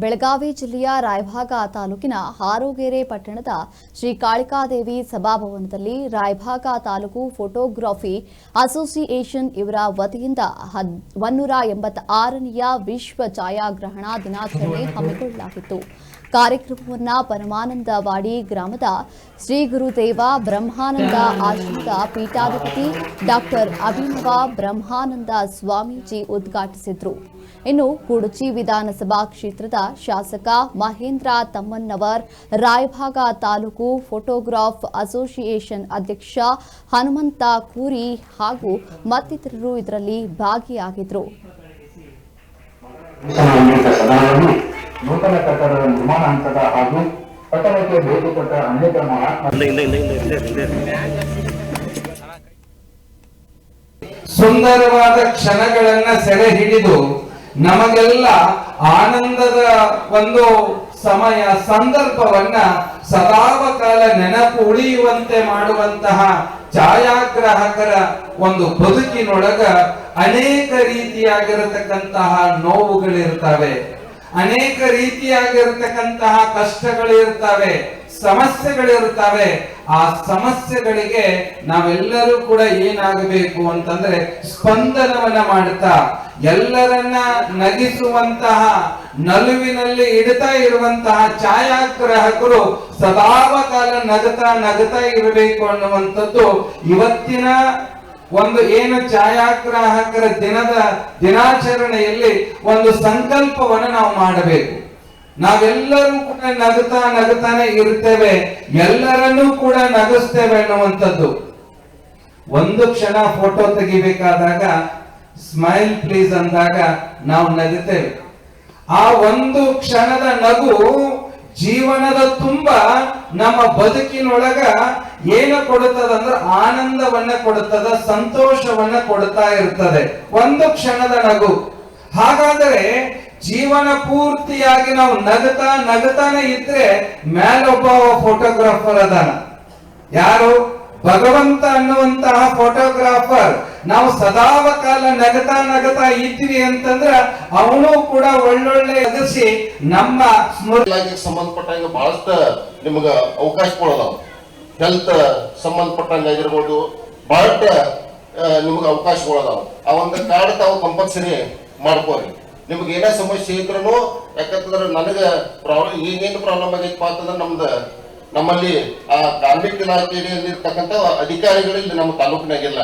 ಬೆಳಗಾವಿ ಜಿಲ್ಲೆಯ ರಾಯಭಾಗ ತಾಲೂಕಿನ ಹಾರೋಗೆರೆ ಪಟ್ಟಣದ ಶ್ರೀ ಕಾಳಿಕಾದೇವಿ ಸಭಾಭವನದಲ್ಲಿ ರಾಯಭಾಗ ತಾಲೂಕು ಫೋಟೋಗ್ರಫಿ ಅಸೋಸಿಯೇಷನ್ ಇವರ ವತಿಯಿಂದ ಹದ್- ಎಂಬತ್ತ ಎಂಬತ್ತಾರನೆಯ ವಿಶ್ವ ಛಾಯಾಗ್ರಹಣ ದಿನಾಚರಣೆ ಹಮ್ಮಿಕೊಳ್ಳಲಾಗಿತ್ತು. ಕಾರ್ಯಕ್ರಮವನ್ನು ಪರಮಾನಂದವಾಡಿ ಗ್ರಾಮದ ಶ್ರೀ ಗುರುದೇವ ಬ್ರಹ್ಮಾನಂದ ಆಶ್ರಮದ ಪೀಠಾಧಿಪತಿ ಡಾಕ್ಟರ್ ಅಭಿನವ ಬ್ರಹ್ಮಾನಂದ ಸ್ವಾಮೀಜಿ ಉದ್ಘಾಟಿಸಿದರು. ಇನ್ನು ಕುಡುಚಿ ವಿಧಾನಸಭಾ ಕ್ಷೇತ್ರದ ಶಾಸಕ ಮಹೇಂದ್ರ ತಮ್ಮನ್ನವರ್ ರಾಯಭಾಗ ತಾಲೂಕು ಫೋಟೋಗ್ರಾಫ್ ಅಸೋಸಿಯೇಷನ್ ಅಧ್ಯಕ್ಷ ಹನುಮಂತ ಕೂರಿ ಹಾಗೂ ಮತ್ತಿತರರು ಇದರಲ್ಲಿ ಸದನವನ್ನು ನೂತನ ಕಟ್ಟಡದ ನಿರ್ಮಾಣ ಹಂತದ ಹಾಗೂ ಕಟ್ಟಡಕ್ಕೆ ಭೇಟಿ ಕೊಟ್ಟ ಅನೇಕ ಸುಂದರವಾದ ಕ್ಷಣಗಳನ್ನ ಸೆರೆ ಹಿಡಿದು ನಮಗೆಲ್ಲ ಆನಂದದ ಒಂದು ಸಮಯ ಸಂದರ್ಭವನ್ನ ಸದಾವಕಾಲ ನೆನಪು ಉಳಿಯುವಂತೆ ಮಾಡುವಂತಹ ಛಾಯಾಗ್ರಾಹಕರ ಒಂದು ಬದುಕಿನೊಳಗ ಅನೇಕ ರೀತಿಯಾಗಿರತಕ್ಕಂತಹ ನೋವುಗಳಿರ್ತವೆ. ಅನೇಕ ರೀತಿಯಾಗಿರತಕ್ಕಂತಹ ಕಷ್ಟಗಳಿರ್ತವೆ ಸಮಸ್ಯೆಗಳಿರ್ತವೆ ಆ ಸಮಸ್ಯೆಗಳಿಗೆ ನಾವೆಲ್ಲರೂ ಕೂಡ ಏನಾಗಬೇಕು ಅಂತಂದ್ರೆ ಸ್ಪಂದನವನ್ನ ಮಾಡ್ತಾ ಎಲ್ಲರನ್ನ ನಗಿಸುವಂತಹ, ನಲುವಿನಲ್ಲಿ ಇಡ್ತಾ ಇರುವಂತಹ ಛಾಯಾಗ್ರಾಹಕರು ಸದಾವಕಾಲ ನಗತಾ ನಗತಾ ಇರಬೇಕು ಅನ್ನುವಂಥದ್ದು ಇವತ್ತಿನ ಒಂದು ಏನು ಛಾಯಾಗ್ರಾಹಕರ ದಿನದ ದಿನಾಚರಣೆಯಲ್ಲಿ ಒಂದು ಸಂಕಲ್ಪವನ್ನು ನಾವು ಮಾಡಬೇಕು. ನಾವೆಲ್ಲರೂ ಕೂಡ ನಗುತ್ತಾ ನಗುತ್ತಾನೆ ಇರ್ತೇವೆ, ಎಲ್ಲರನ್ನೂ ಕೂಡ ನಗಿಸ್ತೇವೆ ಅನ್ನುವಂಥದ್ದು. ಒಂದು ಕ್ಷಣ ಫೋಟೋ ತೆಗಿಬೇಕಾದಾಗ, ಸ್ಮೈಲ್ ಪ್ಲೀಸ್ ಅಂದಾಗ ನಾವು ನಗುತ್ತೇವೆ. ಆ ಒಂದು ಕ್ಷಣದ ನಗು ಜೀವನದ ತುಂಬ ನಮ್ಮ ಬದುಕಿನೊಳಗ ಏನು ಕೊಡುತ್ತದೆ ಅಂದ್ರೆ ಆನಂದವನ್ನ ಕೊಡುತ್ತದ, ಸಂತೋಷವನ್ನ ಕೊಡುತ್ತಾ ಇರ್ತದೆ. ಒಂದು ಕ್ಷಣದ ನಗು. ಹಾಗಾದರೆ ಜೀವನ ಪೂರ್ತಿಯಾಗಿ ನಾವು ನಗತಾ ನಗತಾನೆ ಇದ್ರೆ ಮೇಲೊಬ್ಬ ಫೋಟೋಗ್ರಾಫರ್ ಅದಾನ. ಯಾರು? ಭಗವಂತ ಅನ್ನುವಂತಹ ಫೋಟೋಗ್ರಾಫರ್ ನಾವು ಸದಾವ ಕಾಲ ನಗತಾ ನಗತಾ ಇದ್ದೀವಿ ಅಂತಂದ್ರ ಅವನು ಕೂಡ ಒಳ್ಳೊಳ್ಳೆ ಅಗಸಿ ನಮ್ಮ ಸ್ಮೃತಿ ಸಂಬಂಧಪಟ್ಟಂಗೆ ಬಹಳಷ್ಟು ನಿಮ್ಗ ಅವಕಾಶಗಳದಾವ. ಹೆಲ್ತ್ ಸಂಬಂಧಪಟ್ಟಂಗೆ ಆಗಿರ್ಬೋದು, ಬಹಳಷ್ಟು ನಿಮ್ಗೆ ಅವಕಾಶಗಳದಾವ. ಆ ಒಂದು ಕಾರ್ಡ್ ತಾವು ಕಂಪಲ್ಸರಿ ಮಾಡ್ಕೋರಿ. ನಿಮ್ಗೆ ಏನೇ ಸಮಸ್ಯೆ ಇದ್ರೂ ಯಾಕಂತಂದ್ರೆ ನನಗೆ ಪ್ರಾಬ್ಲಮ್ ಈಗೇನು ಪ್ರಾಬ್ಲಮ್ ಆಗೈತಪ್ಪ ಅಂತಂದ್ರೆ ನಮ್ದು, ನಮ್ಮಲ್ಲಿ ಆ ಕಾರ್ಮಿಕ ಇಲಾಖೆಯಲ್ಲಿ ಇರ್ತಕ್ಕಂಥ ಅಧಿಕಾರಿಗಳು ಇಲ್ಲಿ ನಮ್ಮ ತಾಲೂಕಿನಾಗಿಲ್ಲ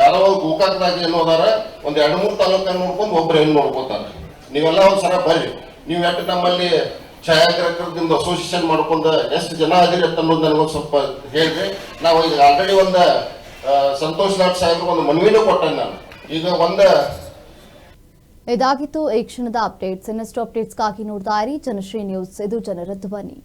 ಯಾರೋ ಗೋಕಾಕದಾಗ ಏನು ಒಂದು ಎರಡು ಮೂರು ತಾಲೂಕನ್ನ ನೋಡ್ಕೊಂಡು ಒಬ್ರು ಹೆಣ್ಣು ನೋಡ್ಕೋತಾರೆ. ನೀವೆಲ್ಲ ಒಂದ್ಸಲ ಬರ್ರಿ. ನೀವು ಎಷ್ಟು ನಮ್ಮಲ್ಲಿ ಛಾಯಾಗ್ರಾಹಕರದಿಂದ ಅಸೋಸಿಯೇಷನ್ ಮಾಡ್ಕೊಂಡು ಎಷ್ಟು ಜನ ಅದಿರಿ ಅಂತ ನನಗೊಂದು ಸ್ವಲ್ಪ ಹೇಳ್ರಿ. ನಾವು ಈಗ ಆಲ್ರೆಡಿ ಒಂದು ಸಂತೋಷ್ ಲಾಡ್ ಸಾಹೇಬ್ರು ಒಂದು ಮನವಿನೂ ಕೊಟ್ಟೆ ನಾನು. ಈಗ ಒಂದು ಇದಾಗಿತ್ತು ಈ ಕ್ಷಣದ ಅಪ್ಡೇಟ್ಸ್. ಇನ್ನಷ್ಟು ಅಪ್ಡೇಟ್ಸ್ಗಾಗಿ ನೋಡ್ತಾ ಇರಿ. ಜನಶ್ರೀ ನ್ಯೂಸ್. ಇದು ಜನರ ಧ್ವನಿ